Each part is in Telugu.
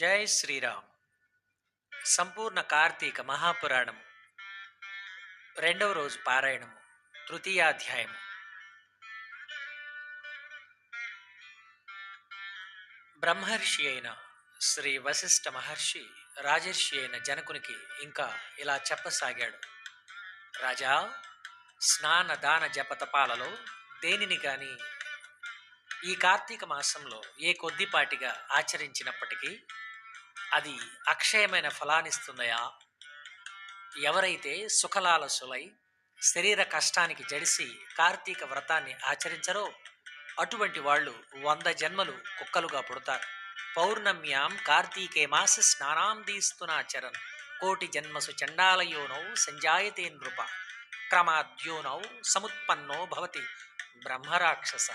జై శ్రీరామ్. సంపూర్ణ కార్తీక మహాపురాణము. రెండవ రోజు పారాయణము. తృతీయాధ్యాయము. బ్రహ్మర్షి అయిన శ్రీ వశిష్ఠ మహర్షి రాజర్షి అయిన జనకునికి ఇంకా ఇలా చెప్పసాగాడు. రాజా స్నాన దాన జపతపాలలో దేనిని కానీ ఈ కార్తీక మాసంలో ఏ కొద్దిపాటిగా ఆచరించినప్పటికీ అది అక్షయమైన ఫలాన్నిస్తున్నాయా ఎవరైతే సుఖలాలసులై శరీర కష్టానికి జడిసి కార్తీక వ్రతాన్ని ఆచరించరో అటువంటి వాళ్ళు వంద జన్మలు కుక్కలుగా పుడతారు. పౌర్ణమ్యాం కార్తీకే మాస స్నానాం దీస్తునాచరన్ కోటి జన్మసు చండాలయోనౌ సంజాయతే నృప. క్రమాద్యోనౌ సముత్పన్నో భవతి బ్రహ్మరాక్షస.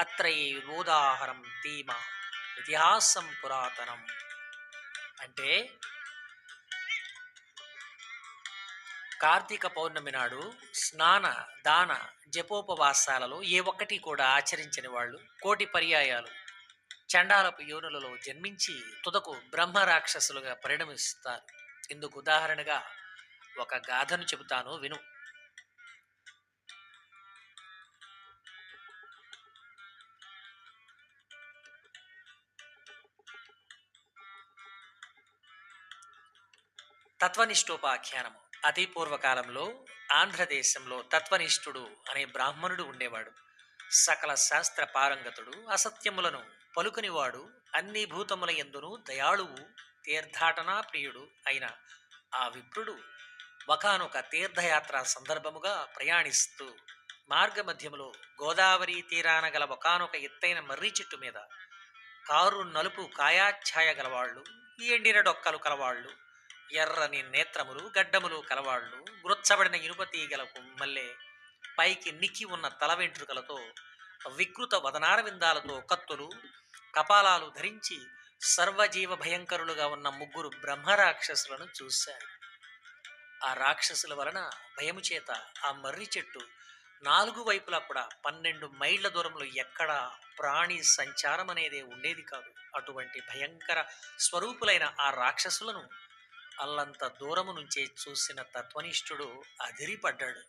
అత్రయోదాహరం తీమ ఇతిహాసం పురాతనం. అంటే కార్తీక పౌర్ణమి నాడు స్నాన దాన జపోపవాసాలలో ఏ ఒక్కటి కూడా ఆచరించని వాళ్ళు కోటి పర్యాయాలు చండాలపు యోనులలో జన్మించి తుదకు బ్రహ్మ రాక్షసులుగా పరిణమిస్తారు. ఇందుకు ఉదాహరణగా ఒక గాథను చెబుతాను విను. తత్వనిష్ఠోపాఖ్యానము అతి పూర్వకాలంలో ఆంధ్రదేశంలో తత్వనిష్ఠుడు అనే బ్రాహ్మణుడు ఉండేవాడు. సకల శాస్త్ర పారంగతుడు అసత్యములను పలుకునివాడు అన్ని భూతముల ఎందును దయాళువు తీర్థాటనా ప్రియుడు అయిన ఆ విప్రుడు ఒకనొక తీర్థయాత్ర సందర్భముగా ప్రయాణిస్తూ మార్గమధ్యములో గోదావరి తీరాన గల ఒకనొక ఎత్తైన మర్రి చెట్టు మీద కారు నలుపు కాయాఛాయ గలవాళ్ళు ఎండిన డొక్కలు కలవాళ్ళు ఎర్రని నేత్రములు గడ్డములు కలవాళ్ళు గురచ్చబడిన ఇనుప తీగల కొమ్మల్లే పైకి నిక్కి ఉన్న తల వెంట్రుకలతో వికృత వదనార విందాలతో కత్తులు కపాలాలు ధరించి సర్వజీవ భయంకరులుగా ఉన్న ముగ్గురు బ్రహ్మరాక్షసులను చూశాడు ఆ రాక్షసుల వలన భయము చేత ఆ మర్రి చెట్టు నాలుగు వైపులా కూడా పన్నెండు మైళ్ళ దూరంలో ఎక్కడా ప్రాణి సంచారం అనేది ఉండేది కాదు. అటువంటి భయంకర స్వరూపులైన ఆ రాక్షసులను అల్లంత దూరము నుంచే చూసిన తత్వనిష్ఠుడు అదిరిపడ్డాడు.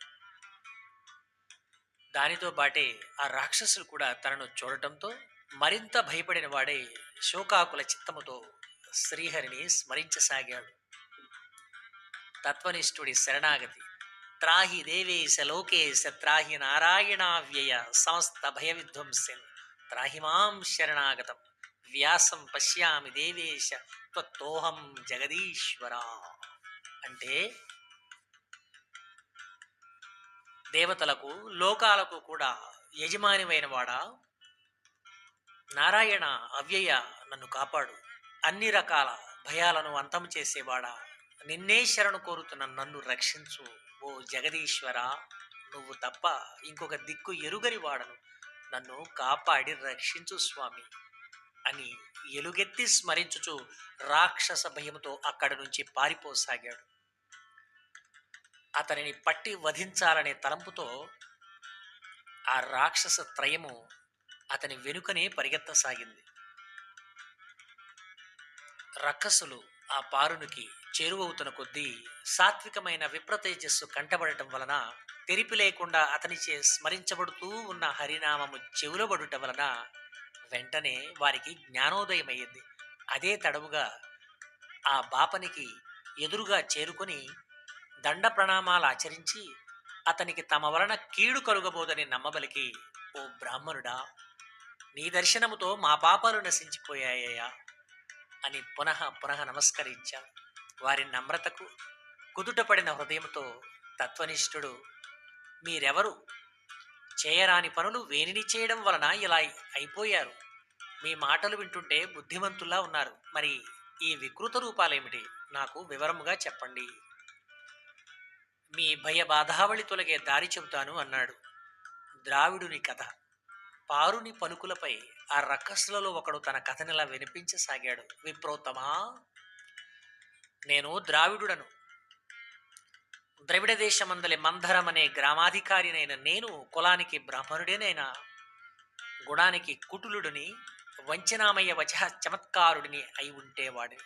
దానితో బాటే ఆ రాక్షసులు కూడా తనను చూడటంతో మరింత భయపడిన వాడే శోకాకుల చిత్తముతో శ్రీహరిని స్మరించసాగాడు. తత్వనిష్ఠుడి శరణాగతి. త్రాహి దేవేశ లోకేశ త్రాహి నారాయణావ్యయ సమస్త భయ విధ్వంసన్ త్రాహిమాం శరణాగతం. వ్యాసం పశ్యామి దేవేశ త్వత్తోహం జగదీశ్వర. అంటే దేవతలకు లోకాలకు కూడా యజమానిమైన వాడా నారాయణ అవ్యయ నన్ను కాపాడు. అన్ని రకాల భయాలను అంతం చేసేవాడా. నిన్నే శరణు కోరుతున్న నన్ను రక్షించు. ఓ జగదీశ్వర నువ్వు తప్ప ఇంకొక దిక్కు ఎరుగని వాడను. నన్ను కాపాడి రక్షించు స్వామి. అని ఎలుగెత్తి స్మరించుచు రాక్షస భయముతో అక్కడి నుంచి పారిపోసాగాడు. అతనిని పట్టి వధించాలనే తలంపుతో ఆ రాక్షస త్రయము అతని వెనుకనే పరిగెత్తసాగింది. రక్కసులు ఆ పారునికి చేరువవుతున్న కొద్దీ సాత్వికమైన విప్రతేజస్సు కంటబడటం వలన తెరిపి లేకుండా అతనిచే స్మరించబడుతూ ఉన్న హరినామము చెవులబడుట వలన వెంటనే వారికి జ్ఞానోదయమయ్యింది. అదే తడవుగా ఆ బాపనికి ఎదురుగా చేరుకొని దండ ప్రణామాలు ఆచరించి అతనికి తమ వలన కీడు కలుగబోదని నమ్మబలికి ఓ బ్రాహ్మణుడా నీ దర్శనముతో మా పాపాలు నశించిపోయాయ్యా అని పునః పునః నమస్కరించా. వారి నమ్రతకు కుదుటపడిన హృదయంతో తత్వనిష్ఠుడు మీరెవరు? చేయరాని పనులు వేనిని చేయడం వలన ఇలా అయిపోయారు. మీ మాటలు వింటుంటే బుద్ధిమంతుల్లా ఉన్నారు. మరి ఈ వికృత రూపాలేమిటి? నాకు వివరముగా చెప్పండి. మీ భయ బాధావళి తొలగే దారి చెబుతాను అన్నాడు. ద్రావిడుని కథ. పారుని పలుకులపై ఆ రక్కసులలో ఒకడు తన కథనిలా వినిపించసాగాడు. విప్రోత్తమా? నేను ద్రావిడుడను. ద్రవిడ దేశమందలి మందరం అనే గ్రామాధికారినైన నేను కులానికి బ్రాహ్మణుడేనైనా గుణానికి కుటులుడిని వంచనామయ్య వచ చమత్కారుడిని అయి ఉంటేవాడిని.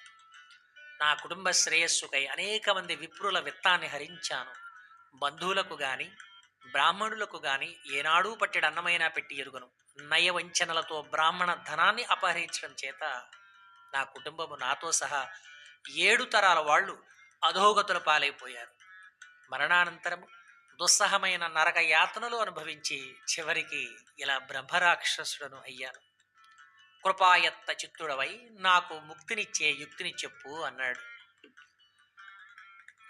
నా కుటుంబ శ్రేయస్సుకై అనేక మంది విప్రుల విత్తాన్ని హరించాను. బంధువులకు గాని బ్రాహ్మణులకు గాని ఏనాడూ పట్టెడు అన్నమైనా పెట్టి ఎరుగను. నయ వంచనలతో బ్రాహ్మణ ధనాన్ని అపహరించడం చేత నా కుటుంబము నాతో సహా ఏడు తరాల వాళ్ళు అధోగతుల పాలైపోయారు. మరణానంతరము దుస్సహమైన నరక యాతనలు అనుభవించి చివరికి ఇలా బ్రహ్మరాక్షసుడను అయ్యాను. కృపాయత్త చిత్తుడవై నాకు ముక్తినిచ్చే యుక్తిని చెప్పు అన్నాడు.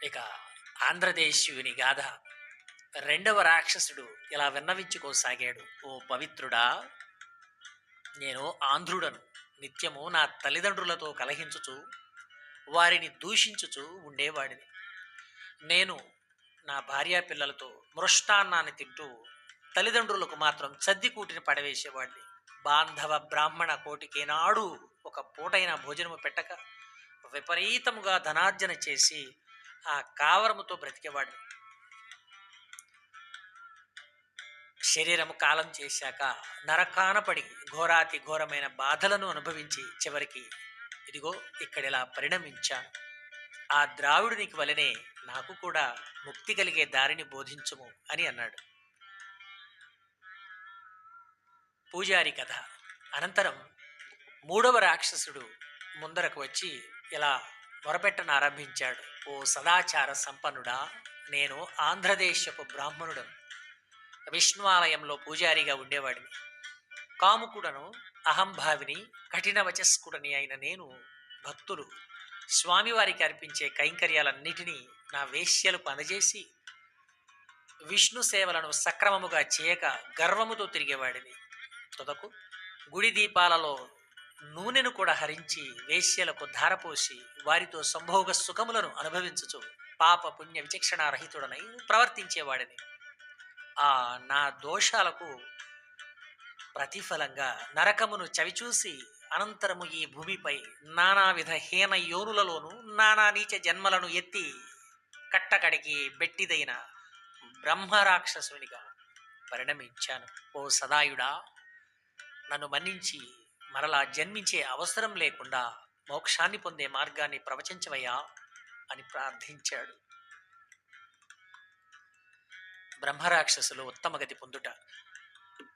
ఇక ఆంధ్రదేశుని గాథ. రెండవ రాక్షసుడు ఇలా విన్నవించుకోసాగాడు. ఓ పవిత్రుడా నేను ఆంధ్రుడను. నిత్యము నా తల్లిదండ్రులతో కలహించుచు వారిని దూషించుచు ఉండేవాడిని. నేను నా భార్య పిల్లలతో మృష్టాన్నాన్ని తింటూ తల్లిదండ్రులకు మాత్రం చద్దికూటిని పడవేసేవాడిని. బాంధవ బ్రాహ్మణ కోటికేనాడు ఒక పూటైన భోజనము పెట్టక విపరీతముగా ధనార్జన చేసి ఆ కావరముతో బ్రతికేవాడిని. శరీరము కాలం చేశాక నరకానపడి ఘోరాతి ఘోరమైన బాధలను అనుభవించి చివరికి ఇదిగో ఇక్కడ ఇలా పరిణమించాను. ఆ ద్రావిడునికి వలనే నాకు కూడా ముక్తి కలిగే దారిని బోధించుము అని అన్నాడు. పూజారి కథ. అనంతరం మూడవ రాక్షసుడు ముందరకు వచ్చి ఇలా మొరపెట్టను ఆరంభించాడు. ఓ సదాచార సంపన్నుడా నేను ఆంధ్రదేశపు బ్రాహ్మణుడను. విష్ణువాలయంలో పూజారిగా ఉండేవాడిని. కాముకుడను అహంభావిని కఠిన వచస్కుడని అయిన నేను భక్తులు స్వామివారికి అర్పించే కైంకర్యాలన్నిటినీ నా వేశ్యలకు అందజేసి విష్ణు సేవలను సక్రమముగా చేయక గర్వముతో తిరిగేవాడిని. తుదకు గుడి దీపాలలో నూనెను కూడా హరించి వేశ్యలకు ధారపోసి వారితో సంభోగ సుఖములను అనుభవించుచు పాప పుణ్య విచక్షణారహితుడనై ప్రవర్తించేవాడిని. ఆ నా దోషాలకు ప్రతిఫలంగా నరకమును చవిచూసి అనంతరము ఈ భూమిపై నానావిధ హీన యోనులలోను నానా నీచ జన్మలను ఎత్తి కట్టకడికి బెట్టిదైన బ్రహ్మరాక్షసునిగా పరిణమించాను. ఓ సదాయుడా నన్ను మన్నించి మరలా జన్మించే అవసరం లేకుండా మోక్షాన్ని పొందే మార్గాన్ని ప్రవచించవయ్యా అని ప్రార్థించాడు. బ్రహ్మరాక్షసులు ఉత్తమగతి పొందుట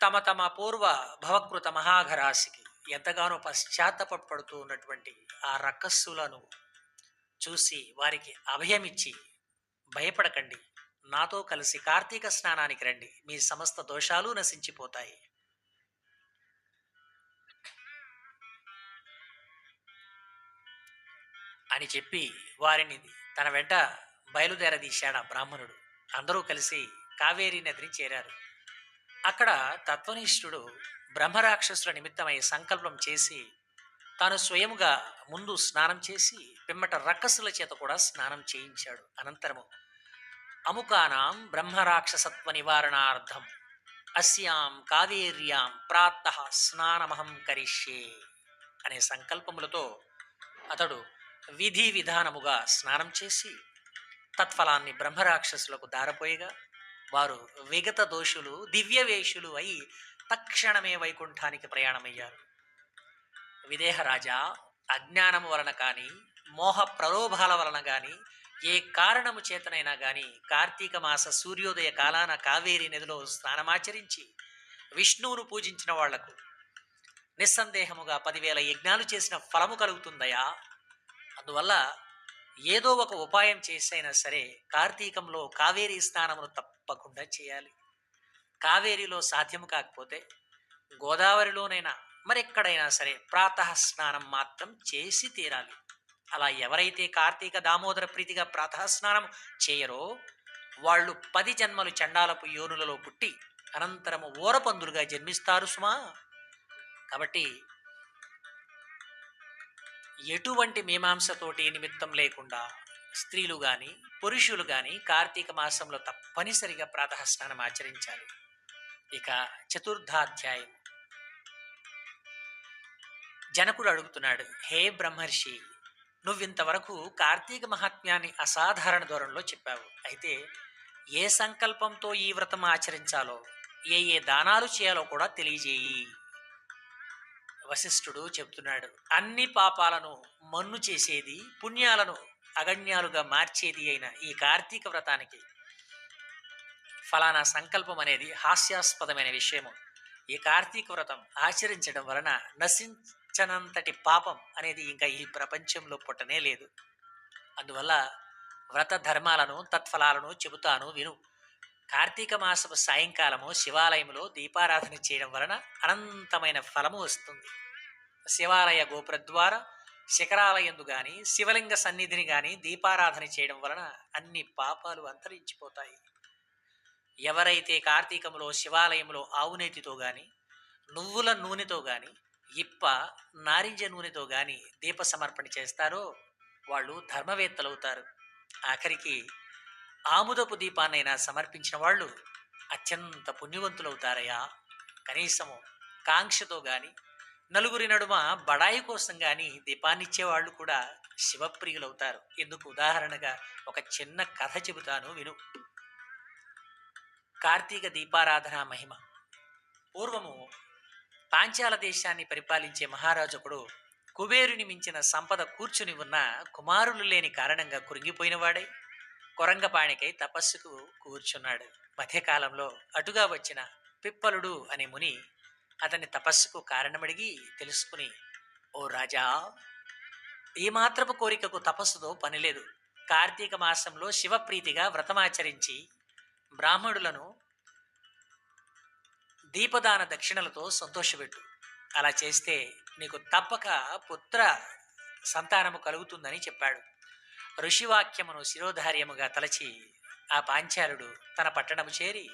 తమ తమ పూర్వ భవకృత మహాఘరాశికి ఎంతగానో పశ్చాత్తపడుతూ ఉన్నటువంటి ఆ రక్కస్సులను చూసి వారికి అభయమిచ్చి భయపడకండి. నాతో కలిసి కార్తీక స్నానానికి రండి. మీ సమస్త దోషాలు నశించిపోతాయి. అని చెప్పి వారిని తన వెంట బయలుదేరదీశాడు ఆ బ్రాహ్మణుడు. అందరూ కలిసి కావేరీ నదిని చేరారు. అక్కడ తత్వనిష్ఠుడు బ్రహ్మరాక్షసుల నిమిత్తమై సంకల్పం చేసి తాను స్వయముగా ముందు స్నానం చేసి పిమ్మట రక్కసుల చేత కూడా స్నానం చేయించాడు. అనంతరము అముకానాం బ్రహ్మరాక్షసత్వ నివారణార్థం అస్యాం కావేర్యాం ప్రాత స్నానమహం కరిష్యే అనే సంకల్పములతో అతడు విధి విధానముగా స్నానం చేసి తత్ఫలాన్ని బ్రహ్మరాక్షసులకు దారపోయగా వారు విగత దోషులు దివ్యవేషులు అయి తక్షణమే వైకుంఠానికి ప్రయాణమయ్యారు. విదేహరాజా అజ్ఞానము వలన కానీ మోహ ప్రలోభాల వలన కానీ ఏ కారణము చేతనైనా కానీ కార్తీక మాస సూర్యోదయ కాలాన కావేరి నదిలో స్నానమాచరించి విష్ణువును పూజించిన వాళ్ళకు నిస్సందేహముగా పదివేల యజ్ఞాలు చేసిన ఫలము కలుగుతుందయా? అందువల్ల ఏదో ఒక ఉపాయం చేసైనా సరే కార్తీకంలో కావేరీ స్నానమును తప్పకుండా చేయాలి. కావేరిలో సాధ్యం కాకపోతే గోదావరిలోనైనా మరెక్కడైనా సరే ప్రాతః స్నానం మాత్రం చేసి తీరాలి. అలా ఎవరైతే కార్తీక దామోదర ప్రీతిగా ప్రాతః స్నానం చేయరో వాళ్ళు పది జన్మలు చండాలపు యోనులలో పుట్టి అనంతరము ఓరపందులుగా జన్మిస్తారు సుమా. కాబట్టి ఎటువంటి మీమాంసతోటి నిమిత్తం లేకుండా స్త్రీలు కానీ పురుషులు కానీ కార్తీక మాసంలో తప్పనిసరిగా ప్రాతః స్నానం ఆచరించాలి. ఇక చతుర్థాధ్యాయం. జనకుడు అడుగుతున్నాడు హే బ్రహ్మర్షి నువ్వింతవరకు కార్తీక మహాత్మ్యాన్ని అసాధారణ ధోరణిలో చెప్పావు. అయితే ఏ సంకల్పంతో ఈ వ్రతం ఆచరించాలో ఏ ఏ దానాలు చేయాలో కూడా తెలియజేయి. వశిష్ఠుడు చెప్తున్నాడు అన్ని పాపాలను మన్ను చేసేది పుణ్యాలను అగణ్యాలుగా మార్చేది అయిన ఈ కార్తీక వ్రతానికి. ఫలానా సంకల్పం అనేది హాస్యాస్పదమైన విషయము. ఈ కార్తీక వ్రతం ఆచరించడం వలన నశించనంతటి పాపం అనేది ఇంకా ఈ ప్రపంచంలో పుట్టనే లేదు. అందువల్ల వ్రత ధర్మాలను తత్ఫలాలను చెబుతాను విను. కార్తీక మాసపు సాయంకాలము శివాలయంలో దీపారాధన చేయడం వలన అనంతమైన ఫలము వస్తుంది. శివాలయ గోపుర ద్వారా శిఖరాలయందు కానీ శివలింగ సన్నిధిని కానీ దీపారాధన చేయడం వలన అన్ని పాపాలు అంతరించిపోతాయి. ఎవరైతే కార్తీకంలో శివాలయంలో ఆవునేతితో గాని నువ్వుల నూనెతో గాని ఇప్ప నారింజ నూనెతో గాని దీప సమర్పణ చేస్తారో వాళ్ళు ధర్మవేత్తలవుతారు. ఆఖరికి ఆముదపు దీపాన్నైనా సమర్పించిన వాళ్ళు అత్యంత పుణ్యవంతులవుతారయ్యా. కనీసము కాంక్షతో గాని నలుగురి నడుమ బడాయి కోసం గాని దీపాన్నిచ్చేవాళ్ళు కూడా శివప్రియులవుతారు. ఎందుకు ఉదాహరణగా ఒక చిన్న కథ చెబుతాను విను. కార్తీక దీపారాధన మహిమ. పూర్వము పాంచాల దేశాన్ని పరిపాలించే మహారాజుకుడు కుబేరుని మించిన సంపద కూర్చుని ఉన్న కుమారులు లేని కారణంగా కురింగిపోయినవాడై కొరంగపాణికై తపస్సుకు కూర్చున్నాడు. మధ్యకాలంలో అటుగా వచ్చిన పిప్పలుడు అనే ముని అతని తపస్సుకు కారణమడిగి తెలుసుకుని ఓ రాజా ఈ మాత్రపు కోరికకు తపస్సుతో పనిలేదు కార్తీక మాసంలో శివప్రీతిగా వ్రతమాచరించి బ్రాహ్మణులను దీపదాన దక్షిణలతో సంతోషపెట్టు. అలా చేస్తే నీకు తప్పక పుత్ర సంతానము కలుగుతుందని చెప్పాడు. ఋషివాక్యమును శిరోధార్యముగా తలచి ఆ పాంచాలుడు తన పట్టణము చేరి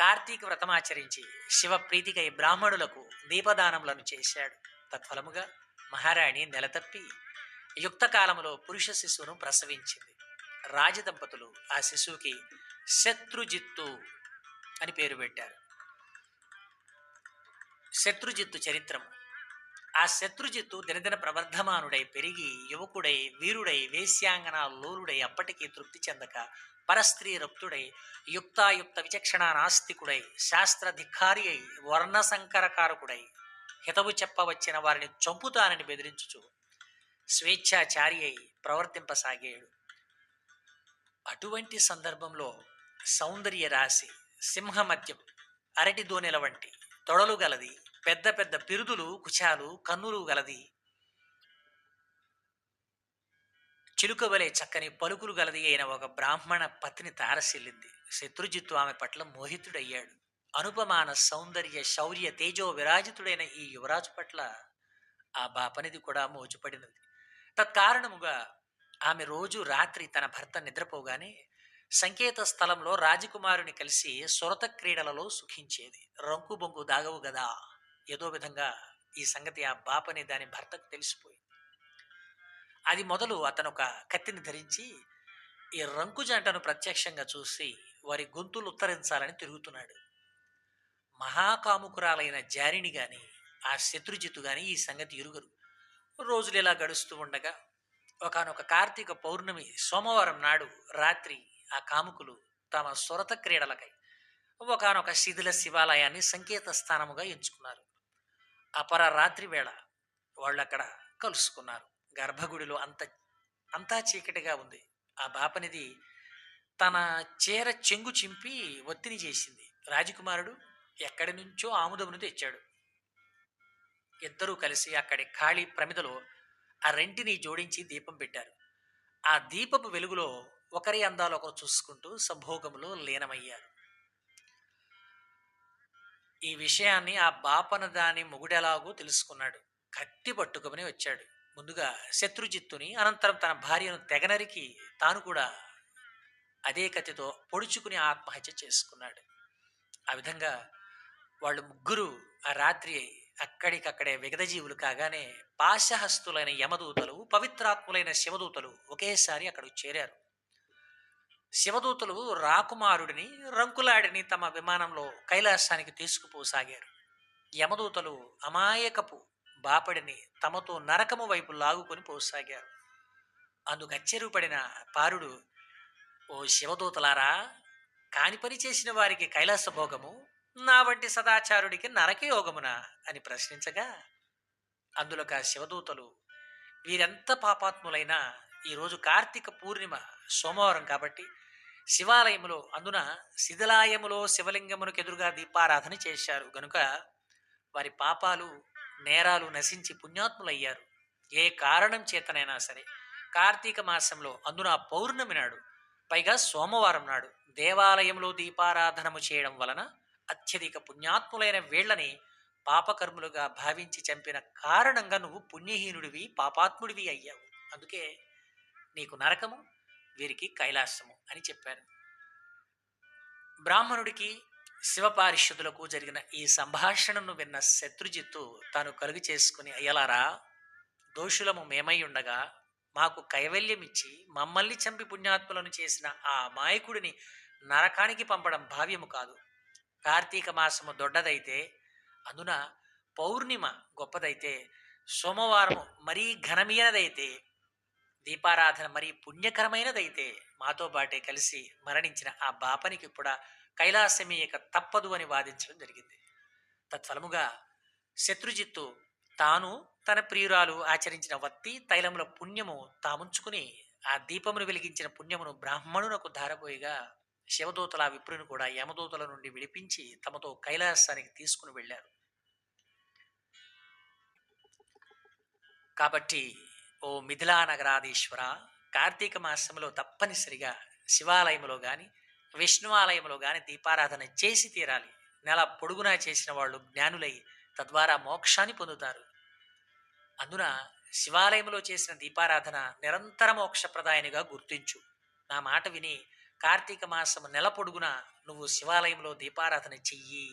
కార్తీక వ్రతమాచరించి శివప్రీతికై బ్రాహ్మణులకు దీపదానములను చేశాడు. తత్ఫలముగా మహారాణి నెలతప్పి యుక్తకాలములో పురుష శిశువును ప్రసవించింది. రాజదంపతులు ఆ శిశువుకి శత్రుజిత్తు అని పేరు పెట్టారు. శత్రుజిత్తు చరిత్రము ఆ శత్రుజిత్తు దినదిన ప్రవర్ధమానుడై పెరిగి యువకుడై వీరుడై వేశ్యాంగన లోలుడై అప్పటికీ తృప్తి చెందక పరస్త్రీ రక్తుడై యుక్తాయుక్త విచక్షణ నాస్తికుడై శాస్త్రధికారి అయి వర్ణసంకరకారకుడై హితవు చెప్పవచ్చిన వారిని చంపుతానని బెదిరించుచు స్వేచ్ఛాచారి అయి ప్రవర్తింపసాగాడు. అటువంటి సందర్భంలో సౌందర్య రాశి సింహమద్యం అరటి దోనెల వంటి తొడలు గలది పెద్ద పెద్ద పిరుదులు కుచాలు కన్నులు గలది. చిలుకవలే చక్కని పలుకులు గలది అయిన ఒక బ్రాహ్మణ పత్ని తారసిల్లింది. శత్రుజిత్తు ఆమె పట్ల మోహితుడయ్యాడు. అనుపమాన సౌందర్య శౌర్య తేజో విరాజితుడైన ఈ యువరాజు పట్ల ఆ బాపనిది కూడా మోచుపడినది. తత్కారణముగా ఆమె రోజు రాత్రి తన భర్త నిద్రపోగానే సంకేత స్థలంలో రాజకుమారుని కలిసి సురత క్రీడలలో సుఖించేది. రంకు బొంగు దాగవు గదా! ఏదో విధంగా ఈ సంగతి ఆ బాపని దాని భర్తకు తెలిసిపోయింది. అది మొదలు అతను ఒక కత్తిని ధరించి ఈ రంకు జంటను ప్రత్యక్షంగా చూసి వారి గొంతులు ఉత్తరించాలని తిరుగుతున్నాడు. మహాకాముకురాలైన జారిని గాని ఆ శత్రుజిత్తు గాని ఈ సంగతి ఎరుగరు. రోజులు ఇలా గడుస్తూ ఉండగా ఒకనొక కార్తీక పౌర్ణమి సోమవారం నాడు రాత్రి ఆ కాముకులు తమ సురత క్రీడలకై ఒకనొక శిథిల శివాలయాన్ని సంకేత స్థానముగా ఎంచుకున్నారు. అపర రాత్రి వేళ వాళ్ళు అక్కడ కలుసుకున్నారు. గర్భగుడిలో అంత అంతా చీకటిగా ఉంది. ఆ బాపనిది తన చీర చెంగు చింపి ఒత్తిడి చేసింది. రాజకుమారుడు ఎక్కడి నుంచో ఆముదమును తెచ్చాడు. ఇద్దరూ కలిసి అక్కడి ఖాళీ ప్రమిదలో ఆ రెంటిని జోడించి దీపం పెట్టారు. ఆ దీపపు వెలుగులో ఒకరి అందాలు ఒకరు చూసుకుంటూ సంభోగంలో లీనమయ్యారు. ఈ విషయాన్ని ఆ బాపన దాని మొగుడెలాగో తెలుసుకున్నాడు. కత్తి పట్టుకుని వచ్చాడు. ముందుగా శత్రుజిత్తుని అనంతరం తన భార్యను తెగనరికి తాను కూడా అదే కత్తితో పొడుచుకుని ఆత్మహత్య చేసుకున్నాడు. ఆ విధంగా వాళ్ళు ముగ్గురు ఆ రాత్రి అక్కడికక్కడే విగదజీవులు కాగానే పాశహస్తులైన యమదూతలు పవిత్రాత్ములైన శివదూతలు ఒకేసారి అక్కడికి చేరారు. శివదూతలు రాకుమారుడిని రంకులాడిని తమ విమానంలో కైలాసానికి తీసుకుపోసాగారు. యమదూతలు అమాయకపు బాపడిని తమతో నరకము వైపు లాగుకొని పోసాగారు. అందుకు అచ్చెరుపడిన పారుడు ఓ శివదూతలారా కాని పని చేసిన వారికి కైలాస భోగము నా వంటి సదాచారుడికి నరకయోగమున అని ప్రశ్నించగా అందులోక శివదూతలు వీరెంత పాపాత్ములైనా ఈరోజు కార్తీక పూర్ణిమ సోమవారం కాబట్టి శివాలయములో అందున శిథిలాయములో శివలింగమునకు ఎదురుగా దీపారాధన చేశారు. గనుక వారి పాపాలు నేరాలు నశించి పుణ్యాత్ములయ్యారు. ఏ కారణం చేతనైనా సరే కార్తీక మాసంలో అందున పౌర్ణమి నాడు పైగా సోమవారం నాడు దేవాలయంలో దీపారాధనము చేయడం వలన అత్యధిక పుణ్యాత్ములైన వీళ్ళని పాపకర్ములుగా భావించి చంపిన కారణంగా నువ్వు పుణ్యహీనుడివి పాపాత్ముడివి అయ్యావు. అందుకే నీకు నరకము వీరికి కైలాసము అని చెప్పారు. బ్రాహ్మణుడికి శివపారిషుదులకు జరిగిన ఈ సంభాషణను విన్న శత్రుజిత్తు తాను కలుగు చేసుకుని అయ్యలారా దోషులము మేమై ఉండగా మాకు కైవల్యమిచ్చి మమ్మల్ని చంపి పుణ్యాత్ములను చేసిన ఆ మాయకుడిని నరకానికి పంపడం భావ్యము కాదు. కార్తీక మాసము దొడ్డదైతే అందున పౌర్ణిమ గొప్పదైతే సోమవారము మరీ ఘనమైనదైతే దీపారాధన మరీ పుణ్యకరమైనదైతే మాతో బాటే కలిసి మరణించిన ఆ బాపనికి కూడా కైలాసమే ఇక తప్పదు అని వాదించడం జరిగింది. తత్ఫలముగా శత్రుజిత్తు తాను తన ప్రియురాలు ఆచరించిన వత్తి తైలముల పుణ్యము తాముంచుకుని ఆ దీపమును వెలిగించిన పుణ్యమును బ్రాహ్మణునకు ధారపోయిగా శివదూతల విప్రుని కూడా యమదూతల నుండి విడిపించి తమతో కైలాసానికి తీసుకుని వెళ్ళారు. కాబట్టి ఓ మిథిలా నగరాధీశ్వర కార్తీక మాసంలో తప్పనిసరిగా శివాలయంలో గాని విష్ణు ఆలయంలో దీపారాధన చేసి తీరాలి. నెల పొడుగునా చేసిన వాళ్ళు జ్ఞానులై తద్వారా మోక్షాన్ని పొందుతారు. అందున శివాలయంలో చేసిన దీపారాధన నిరంతర మోక్షప్రదాయనిగా గుర్తించు. నా మాట విని కార్తీక మాసము నెల పొడుగున నువ్వు శివాలయంలో దీపారాధన చెయ్యి.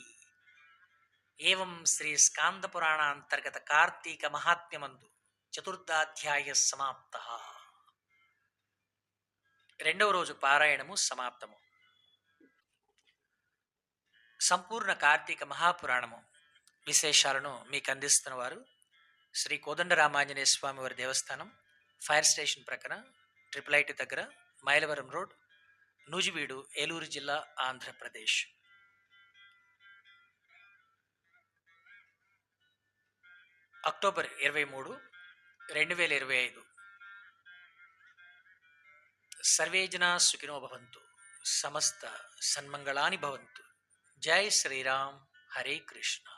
ఏవం శ్రీ స్కాంద పురాణ అంతర్గత కార్తీక మహాత్మ్యమందు చతుర్థాధ్యాయ సమాప్త. రెండవ రోజు పారాయణము సమాప్తము. సంపూర్ణ కార్తీక మహాపురాణము విశేషాలను మీకు అందిస్తున్న వారు శ్రీ కోదండరామాంజనేయ స్వామి వారి దేవస్థానం ఫైర్ స్టేషన్ ప్రక్కన ట్రిపుల్ ఐటీ దగ్గర మైలవరం రోడ్ నూజివీడు ఏలూరు జిల్లా ఆంధ్రప్రదేశ్. అక్టోబర్ ఇరవై మూడు రెండు వేల ఇరవై ఐదు. సర్వేజనా సుఖినో భవంతు సమస్త సన్మంగళాని భవంతు. జై శ్రీరామ్ హరే కృష్ణ.